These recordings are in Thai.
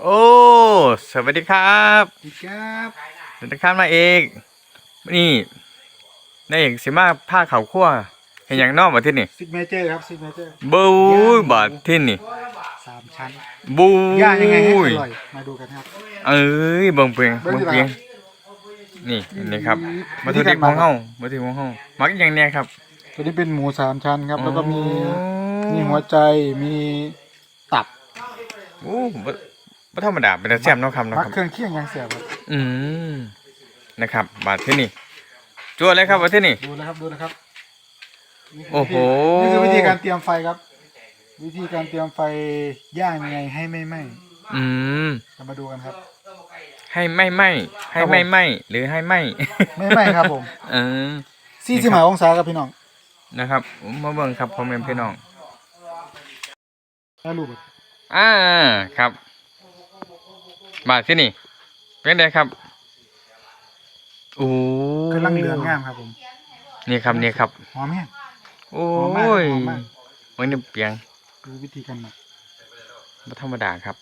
โอ้ สวัสดีครับสวัสดีครับสวัสดีครับนายเอกนี่นายเอกสิมาผ้าขาวคั่วเห็นอย่างนอกมาที่นี่ซิกเนเจอร์ครับซิกเนเจอร์บูยบาดที่นี่สามชั้นบูย่างยังไงให้ยอร่อยมาดูกันครับเอ้ยเบิ่งเพียงเบิ่เบิ่งงดีกว่าเพียงนี่นี่ครับวิมาธีทุการดิบของหมักเฮามาทุดิบของเฮามักอย่างเนี้ยครับ ตัวนี้เป็นหมูสามชั้นครับ แล้วก็มีโอ้มีหัวใจมีตับโอ้ บ่บ่ธรรมดาเป็นตาแซ่บเนาะครับเนาะมักครับ เครื่องเคียงยังเสียบครับอืมนะครับบาดที่นี่จั่วเลยครับบาดที่นี่ ดูนะครับดูนะครับนี่คืโอ้โหนี่คือวิธีการเตรียมไฟครับ วิธีการเตรียมไฟย่างยังไงให้ไม่ไหม้อืม เรามาดูกันครับ ให้ไม่ไหมให้ครับผมไม่ไหมหรือให้ไหมไม่ไหม้ครับผม เออสี่สิบห้าองศาครับพี่น้องนะครับมาเบิ่งครับพ่อแม่พี่น้อง แล้วรูปแบบอ่าครับ มาที่นี่เป็นไงครับโอ้กำลังเหลืองงามครับผมนี่ครับนี่ครับหอมแห้งโอ้หอมมากยหอมมากมันนี่เปียงดูวิธีการหมักไม่ธรรมดาครับ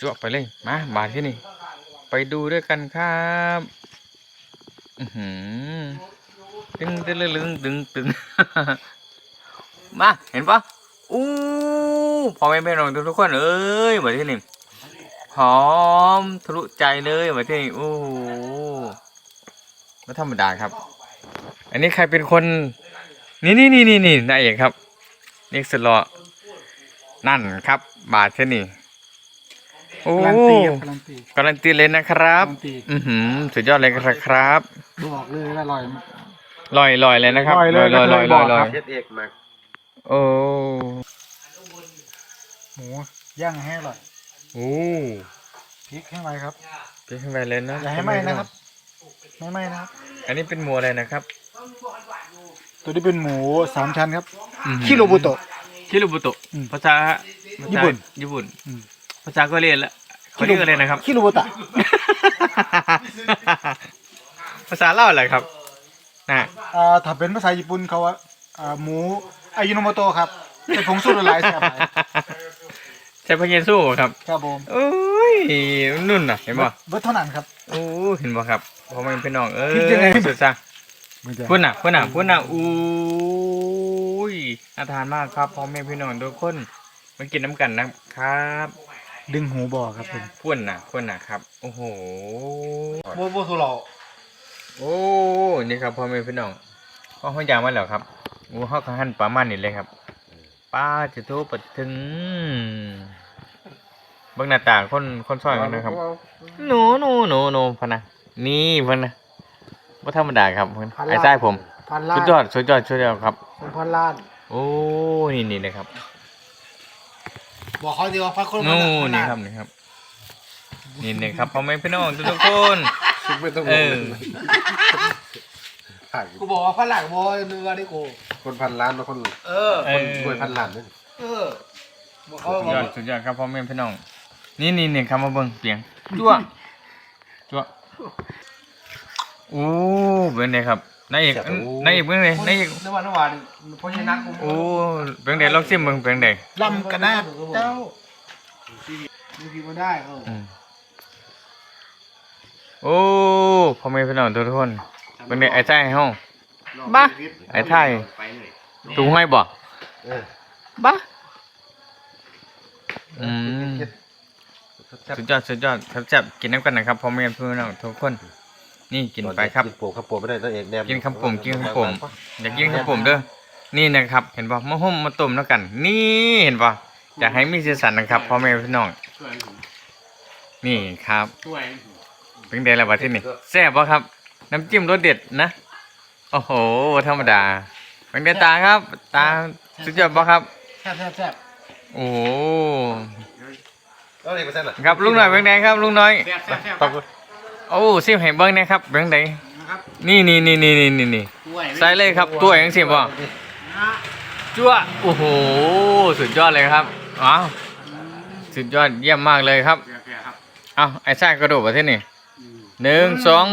จวบไปเลยมามาที่นี่ ไปดูด้วยกันครับอือหือตึงตึงตึงตึงตึงมาเห็นปะอู้พอแม่พี่น้องทุกๆคนเอ้ยมาที่นี่ หอมทะลุใจเลยมาที่นี่โอ้โหไม่ธรรมดาครับ อันนี้ใครเป็นคน นี่นี่นี่นี่นี่นายเอกครับนี่สุดหล่อนั่นครับ บาทที่นี่โอ้การันตีครับการันตีการันตีเลยนะครับ การันตีอือหือสุดยอดเลยครับบอกเลยว่าอร่อยลอยลอยเลยนะครับลอยเลยลอยลอยลลออยยเลลยอยครับเช็ดเอกมาโอ้ หมูย่างให้อร่อย โอ้พริกให้ไวครับเป็นขึ้นไปเลยนะอย่าให้ไหม้นะครับ ไม่ไหม้นะครับ อันนี้เป็นหมูอะไรนะครับ ตัวนี้เป็นหมูสามชั้นครับอื้อหือคิโรบุโตะ คิโรบุโตะอืมภาษาภาษาญี่ปุ่นญี่ปุ่น อืมภาษาก็เรียนละเขาเรียกอะไรนะครับ คิโรบุตะภาษาเล่าวอะไรครับนะอ่าถ้าเป็นภาษาญี่ปุ่นเขาว่าอ่าหมูอายุโนโมโตะครับเป็นผงสูตรละลายแซ่บหลาย ใช่พระเยซูครับครับผมโอ้ยนุ่นน่ะเห็นป่ะเบิดเท่านั้นครับโอ้เห็นป่ะครับพ่อแม่พี่น้องเอ้ยคิดยังไงสุดจ้ะเหมือนจะพุ่นน่ะพุ่นน่ะพุ่นน่ะอู้ยน่าทานมากครับพ่อแม่พี่น้องทุกคนมากินน้ำกันนะครับดึงหูบ่อครับผมพุ่นน่ะพุ่นน่ะครับ โอ้โห โบโบสุโรโอ้นี่ครับพ่อแม่พี่น้องก็ห้อยยางมาแล้วครับโอ้ห้อหั่นปลามันนี่เลยครับ ป้าจะโทรปัดถึงเบิ่งหน้าตาคนคนซอยกันนะครับหนูหนูหนูหนูพะนะนี่พะนะว่าธรรมดาครับเพิ่นไอ้ใต้ผมพันล้าสุนดยอดสุดยอดสุดยอดครับสองพันล้าน โอ้นี่นี่นะครับ บอกเขาดีว่าพันคนนู่นนี่ครับนี่ครับนี่นี่ครับพ่อแม่พี่น้องทุกๆคนซึ่งไม่ต้องเอลงอ ถ่ายกูบอกว่าพันหลังบอยนึกว่าได้กู คนพันล้านมาคนเออ เอคนอรวยพันล้านนั่นเออบอกเขาสุดบอกยอดสุดยอดครับพ่อแม่พี่น้อง นี่นี่นี่ครับมาเบิ่งเปียงจั่วจั่วโอ้เป็นไงครับนายเอกนายเอกเป็นไงนายเอกนวันนวันเพราะฉะนั้นกูโอ้เป็นไงลองชิมเบิ่งเป็นไงลำกระนาดเจ้าดูพี่มาได้เอออืมโอ้พ่อแม่พี่น้องทุกๆคน เป็นไงไอ้ใจเฮาบ้า ไอ้ไทยถุงให้บ่เออบ้าอืมสุดยอดสุดยอดครับจับกินน้ำกันนะครับพ่อแม่พี่น้องทุกคน นี่กินไปครับ กินโป่งข้าวโป่งไม่ได้ตัวเอกแนมกินคำปุ่มกินคำปุ่มอยากกินคำปุ่มเด้อ นี่นะครับ เห็นป่ะมะหุ่มมาต้มแล้วกัน นี่เห็นป่ะอยากให้มีสีสันนะครับพ่อแม่พี่น้องนี่ครับช่วยเป็นไงล่ะวะที่นี่แซ่บป่ะครับ น้ำจิ้มรสเด็ดนะ โอ้โห ธรรมดาเป็นไงตาครับ ตาสุดยอดป่ะครับ แซ่บแซ่บแซ่บโอ้โหแล้วเอกเปอร์เซ็นต์ล่ะครับลุงน้อยเป็นไงครับลุงน้อย แซ่บแซ่บแซ่บตอบโอ้ซิมให้เบิ้งนะครับเบิ้งไดนะครับนี่นี่นี่นี่นี่นี่นี่ช่วยใส่เลยครับตัวอย่างสิบ่จั่วโอ้โห สุดยอดเลยครับอ้าวสุดยอดเยี่ยมมากเลยครับเอาไอ้ซ่ากระโดดมาที่นี่หนึ่งสอง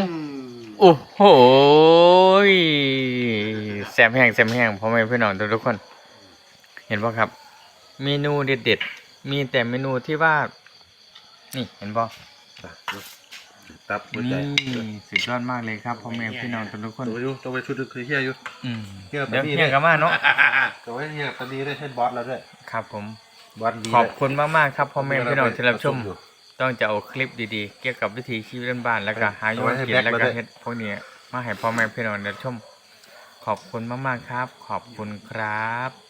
โอ้โหแซมแห้งแซมแห้งพ่อแม่พี่น้องทุกๆคน เห็นป่ะครับ เมนูเด็ดๆ มีแต่เมนูที่ว่า นี่เห็นบ่อะตับหัวใจนี่สุดยอดมากเลยครับพ่อแม่พี่น้องทุกคนตัวอยู่ตัวไปชุดคือเฮียอยู่อืมเที่ยวเดี๋ยวตอนนี้เฮียกลับมาเนาะตัวเฮียตอนนี้ได้เช่นบอสแล้วด้วยครับ ผมบอสดีขอบคุณมากๆครับพ่อแม่พี่น้องที่รับชมอยู่ ต้องจะเอาคลิปดีๆ เกี่ยวกับวิถีชีวิตบ้านๆแล้วก็หาอยู่เอาไว้ให้กินแบ็คแล้วมาก็ด้วยเฮ็ดพวกนี้มาให้พ่อแม่พี่น้องได้ชม ขอบคุณมากๆครับ ขอบคุณครับ